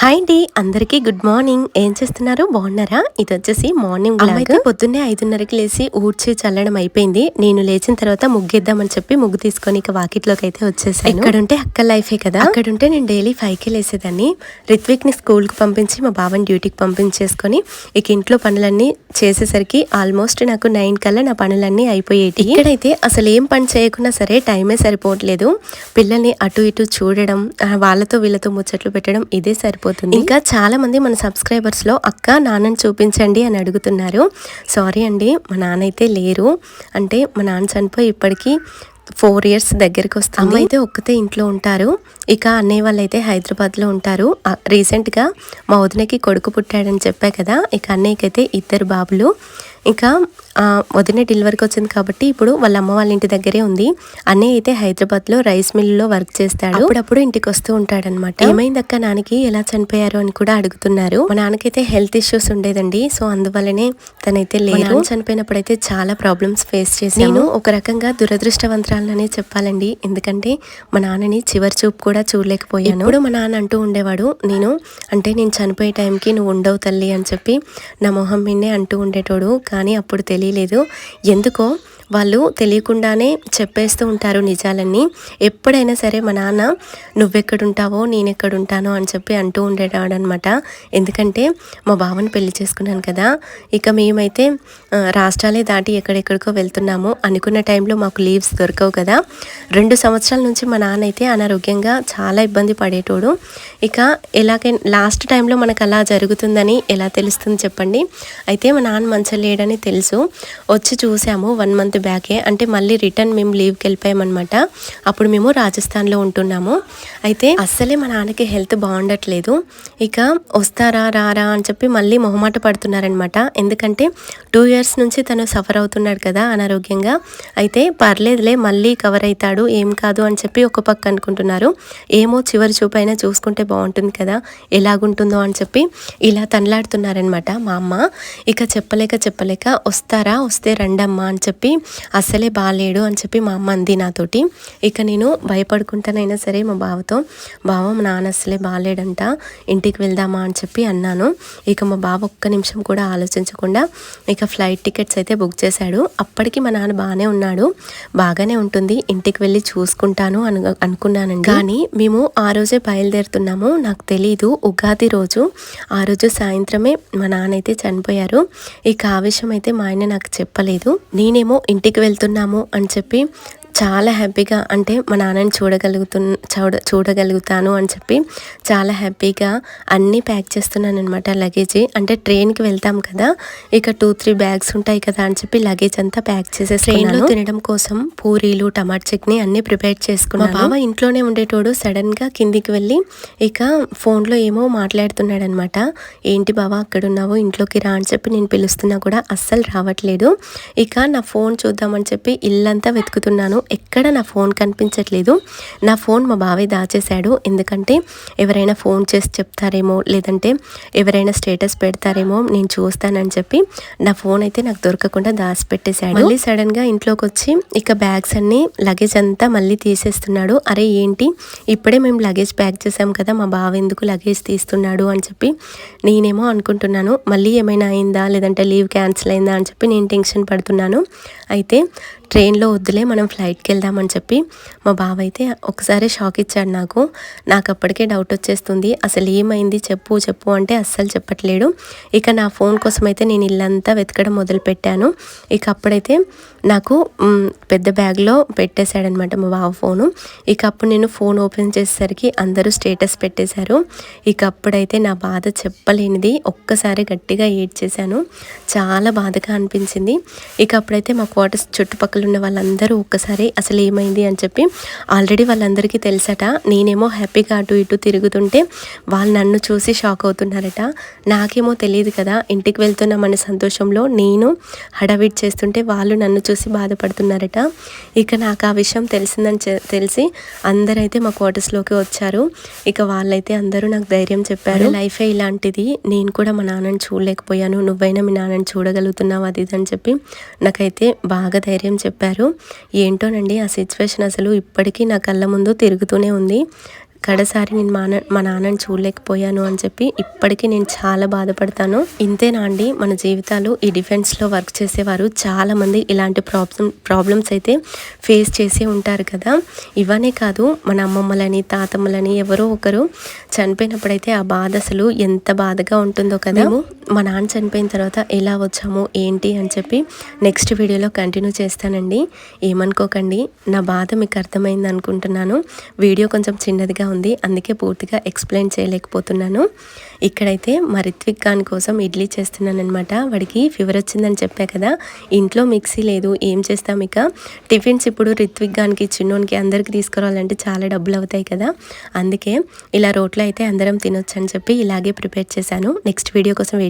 Hi అండి అందరికీ good morning. ఏం చేస్తున్నారు? బాగున్నారా? ఇది వచ్చేసి మార్నింగ్ అయితే పొద్దున్నే ఐదున్నరకి లేచి ఊడ్చి చల్లడం అయిపోయింది. నేను లేచిన తర్వాత ముగ్గేద్దామని చెప్పి ముగ్గు తీసుకొని ఇక వాకిట్లోకి అయితే వచ్చేసాను. ఇక్కడ ఉంటే అక్క లైఫే కదా? అక్కడ ఉంటే నేను డైలీ ఫైవ్కి లేసేదాన్ని. రిత్విక్ని స్కూల్కి పంపించి మా బావని డ్యూటీకి పంపించేసుకొని ఇక ఇంట్లో పనులన్నీ చేసేసరికి ఆల్మోస్ట్ నాకు నైన్ కల్లా నా పనులన్నీ అయిపోయేటి ఇక్కడైతే అసలు ఏం పని చేయకున్నా సరే టైమే సరిపోవట్లేదు. పిల్లల్ని అటు ఇటు చూడడం వాళ్ళతో వీళ్ళతో ముచ్చట్లు పెట్టడం ఇదే సరిపోతుంది ఇంకా చాలా మంది మన సబ్స్క్రైబర్స్లో అక్క నాన్నని చూపించండి అని అడుగుతున్నారు. సారీ అండి మా నాన్న అయితే లేరు. అంటే మా నాన్న చనిపోయి ఇప్పటికీ ఫోర్ ఇయర్స్ దగ్గరికి అమ్మ అయితే ఒక్కతే ఇంట్లో ఉంటారు. ఇక అన్నయ్య వాళ్ళు అయితే హైదరాబాద్లో ఉంటారు. ఆ, recent గా మా వదినకి కొడుకు పుట్టాడని చెప్పా కదా. ఇక అన్నయ్యకి అయితే ఇద్దరు బాబులు. ఇంకా ఆ, వదిన డెలివరీకి వచ్చింది కాబట్టి ఇప్పుడు వాళ్ళ అమ్మ వాళ్ళ ఇంటి దగ్గరే ఉంది. అన్నయ్య అయితే హైదరాబాద్లో రైస్ మిల్లో వర్క్ చేస్తాడు. అప్పుడప్పుడు ఇంటికి వస్తూ ఉంటాడనమాట ఏమైంది అక్క నాన్నకి ఎలా చనిపోయారు అని కూడా అడుగుతున్నారు. మా నాన్నకైతే హెల్త్ ఇష్యూస్ ఉండేదండి. సో అందువల్లనే తనైతే లేదు చనిపోయినప్పుడు అయితే చాలా ప్రాబ్లమ్స్ ఫేస్ చేసి నేను ఒక రకంగా దురదృష్టవంతరాలనే చెప్పాలండి. ఎందుకంటే మా నాన్నని చివరి చూపు కూడా చూడలేకపోయాను. ఇప్పుడు మా నాన్న అంటూ ఉండేవాడు నేను అంటే నేను చనిపోయే టైంకి నువ్వు ఉండవు తల్లి అని చెప్పి నా మొహం మీదే అంటూ ఉండేటోడు. కానీ అప్పుడు తెలియలేదు. ఎందుకో వాళ్ళు తెలియకుండానే చెప్పేస్తూ ఉంటారు నిజాలన్నీ. ఎప్పుడైనా సరే మా నాన్న నువ్వెక్కడుంటావో నేనెక్కడుంటానో అని చెప్పి అంటూ ఉండేవాడు ఎందుకంటే మా బావని పెళ్ళి చేసుకున్నాను కదా. ఇక మేమైతే రాష్ట్రాలే దాటి ఎక్కడెక్కడికో వెళ్తున్నాము. అనుకున్న టైంలో మాకు లీవ్స్ దొరకవు కదా. రెండు సంవత్సరాల నుంచి మా నాన్న అయితే అనారోగ్యంగా చాలా ఇబ్బంది పడేటోడు. ఇక ఎలాగైనా లాస్ట్ టైంలో మనకు అలా జరుగుతుందని ఎలా తెలుస్తుంది చెప్పండి. అయితే మా నాన్న మంచిగా లేడని తెలుసు. వచ్చి చూసాము వన్ మంత్ బ్యాకే. అంటే మళ్ళీ రిటర్న్ మేము లీవ్కి వెళ్ళిపోయామన్నమాట. అప్పుడు మేము రాజస్థాన్లో ఉంటున్నాము. అయితే అస్సలే మా నాన్నకి హెల్త్ బాగుండట్లేదు. ఇక వస్తారా రారా అని చెప్పి మళ్ళీ మొహమాట పడుతున్నారనమాట ఎందుకంటే టూ ఇయర్స్ నుంచి తను సఫర్ అవుతున్నాడు కదా అనారోగ్యంగా. అయితే పర్లేదులే మళ్ళీ కవర్ అవుతాడు ఏం కాదు అని చెప్పి ఒక పక్క అనుకుంటున్నారు. ఏమో చివరి చూపైనా చూసుకుంటే బాగుంటుంది కదా ఎలాగుంటుందో అని చెప్పి ఇలా తనలాడుతున్నారనమాట మా అమ్మ. ఇక చెప్పలేక చెప్పలేక వస్తారా? వస్తే రండమ్మా అని చెప్పి అసలే బాగాలేడు అని చెప్పి మా అమ్మ అంది నాతోటి. ఇక నేను భయపడుకుంటానైనా సరే మా బావతో. బావ మా నాన్న అసలే బాగాలేడంట ఇంటికి వెళ్దామా అని చెప్పి అన్నాను. ఇక మా బావ ఒక్క నిమిషం కూడా ఆలోచించకుండా ఇక ఫ్లైట్ టికెట్స్ అయితే బుక్ చేశాడు. అప్పటికి మా నాన్న బాగానే ఉన్నాడు. బాగానే ఉంటుంది. ఇంటికి వెళ్ళి చూసుకుంటాను అను అనుకున్నానండి. కానీ మేము ఆ రోజే బయలుదేరుతున్నాము. నాకు తెలీదు. ఉగాది రోజు. ఆ రోజు సాయంత్రమే మా నాన్న అయితే చనిపోయారు. ఇక ఆ విషయం అయితే మా ఆయన నాకు చెప్పలేదు. నేనేమో ఇంటికి వెళ్తున్నాము అని చెప్పి చాలా హ్యాపీగా అంటే మా నాన్నని చూడగలుగుతు చూడ చూడగలుగుతాను అని చెప్పి చాలా హ్యాపీగా అన్నీ ప్యాక్ చేస్తున్నాను అనమాట లగేజ్. అంటే ట్రైన్కి వెళ్తాం కదా ఇక టూ త్రీ బ్యాగ్స్ ఉంటాయి కదా అని చెప్పి లగేజ్ అంతా ప్యాక్ చేసే ట్రైన్లో తినడం కోసం పూరీలు టమాటా చట్నీ అన్నీ ప్రిపేర్ చేసుకున్నాను. బావ ఇంట్లోనే ఉండేటోడు సడన్గా కిందికి వెళ్ళి ఇక ఫోన్లో ఏమో మాట్లాడుతున్నాడు అనమాట ఏంటి బావా అక్కడ ఉన్నావు ఇంట్లోకి రా అని చెప్పి నేను పిలుస్తున్నా కూడా అస్సలు రావట్లేదు. ఇక నా ఫోన్ చూద్దామని చెప్పి ఇల్లంతా వెతుకుతున్నాను. ఎక్కడ నా ఫోన్ కనిపించట్లేదు. నా ఫోన్ మా బావే దాచేశాడు. ఎందుకంటే ఎవరైనా ఫోన్ చేసి చెప్తారేమో లేదంటే ఎవరైనా స్టేటస్ పెడతారేమో నేను చూస్తానని చెప్పి నా ఫోన్ అయితే నాకు దొరకకుండా దాచిపెట్టేశాడు. మళ్ళీ సడన్గా ఇంట్లోకి వచ్చి ఇక బ్యాగ్స్ అన్ని లగేజ్ అంతా మళ్ళీ తీసేస్తున్నాడు. అరే ఏంటి? ఇప్పుడే మేము లగేజ్ ప్యాక్ చేసాం కదా మా బావ ఎందుకు లగేజ్ తీస్తున్నాడు అని చెప్పి నేనేమో అనుకుంటున్నాను. మళ్ళీ ఏమైనా అయిందా? లేదంటే లీవ్ క్యాన్సిల్ అయిందా? అని చెప్పి నేను టెన్షన్ పడుతున్నాను. అయితే ట్రైన్లో వద్దులే మనం ఫ్లైట్కి వెళ్దామని చెప్పి మా బావ అయితే ఒకసారి షాక్ ఇచ్చాడు నాకు. నాకు అప్పటికే డౌట్ వచ్చేస్తుంది అసలు ఏమైంది చెప్పు చెప్పు అంటే అస్సలు చెప్పట్లేడు. ఇక నా ఫోన్ కోసం అయితే నేను ఇల్లంతా వెతకడం మొదలు పెట్టాను ఇక అప్పుడైతే నాకు పెద్ద బ్యాగ్లో పెట్టేశాడనమాట మా బావ ఫోను. ఇక అప్పుడు నేను ఫోన్ ఓపెన్ చేసేసరికి అందరూ స్టేటస్ పెట్టేశారు. ఇక అప్పుడైతే నా బాధ చెప్పలేనిది ఒక్కసారి గట్టిగా ఏడ్ చేశాను చాలా బాధగా అనిపించింది. ఇక అప్పుడైతే మా క్వార్టర్స్ చుట్టుపక్కల ఉన్న వాళ్ళందరూ ఒక్కసారి అసలు ఏమైంది అని చెప్పి ఆల్రెడీ వాళ్ళందరికీ తెలుసట. నేనేమో హ్యాపీగా అటు ఇటు తిరుగుతుంటే వాళ్ళు నన్ను చూసి షాక్ అవుతున్నారట. నాకేమో తెలియదు కదా ఇంటికి వెళ్తున్నామనే సంతోషంలో నేను హడావిడి చేస్తుంటే వాళ్ళు నన్ను చూసి బాధపడుతున్నారట. ఇక నాకు ఆ విషయం తెలిసిందని తెలిసి అందరైతే మా క్వార్టర్స్లోకి వచ్చారు. ఇక వాళ్ళైతే అందరూ నాకు ధైర్యం చెప్పారు. లైఫే ఇలాంటిది. నేను కూడా మా నాన్నని చూడలేకపోయాను. నువ్వైనా మీ నాన్నని చూడగలుగుతున్నావు అది ఇది అని చెప్పి నాకైతే బాగా ధైర్యం చెప్పారు. ఏంటోనండి ఆ సిచ్యువేషన్ అసలు ఇప్పటికీ నా కళ్ళ ముందు తిరుగుతూనే ఉంది. కడసారి నేను మా మా నాన్నని చూడలేకపోయాను అని చెప్పి ఇప్పటికీ నేను చాలా బాధపడతాను. ఇంతేనా అండి మన జీవితాలు ఈ డిఫెన్స్లో వర్క్ చేసేవారు. చాలామంది ఇలాంటి ప్రాబ్లం ప్రాబ్లమ్స్ అయితే ఫేస్ చేసి ఉంటారు కదా. ఇవనే కాదు మన అమ్మమ్మలని తాతమ్మలని ఎవరో ఒకరు చనిపోయినప్పుడైతే ఆ బాధ అసలు ఎంత బాధగా ఉంటుందో కదా. మా నాన్న చనిపోయిన తర్వాత ఎలా వచ్చాము ఏంటి అని చెప్పి నెక్స్ట్ వీడియోలో కంటిన్యూ చేస్తానండి. ఏమనుకోకండి నా బాధ మీకు అర్థమైంది అనుకుంటున్నాను. వీడియో కొంచెం చిన్నదిగా ఉంది అందుకే పూర్తిగా ఎక్స్ప్లెయిన్ చేయలేకపోతున్నాను. ఇక్కడైతే మా రిత్విక్ ఖాన్ కోసం ఇడ్లీ చేస్తున్నాను అనమాట వాడికి ఫీవర్ వచ్చిందని చెప్పా కదా ఇంట్లో మిక్సీ లేదు ఏం చేస్తాం ఇక? టిఫిన్స్ ఇప్పుడు రిత్విక్ ఖాన్కి చిన్నోనికి అందరికి తీసుకురావాలంటే చాలా డబ్బులు అవుతాయి కదా. అందుకే ఇలా రోట్లో అయితే అందరం తినొచ్చు అని చెప్పి ఇలాగే ప్రిపేర్ చేశాను. నెక్స్ట్ వీడియో కోసం వెయిట్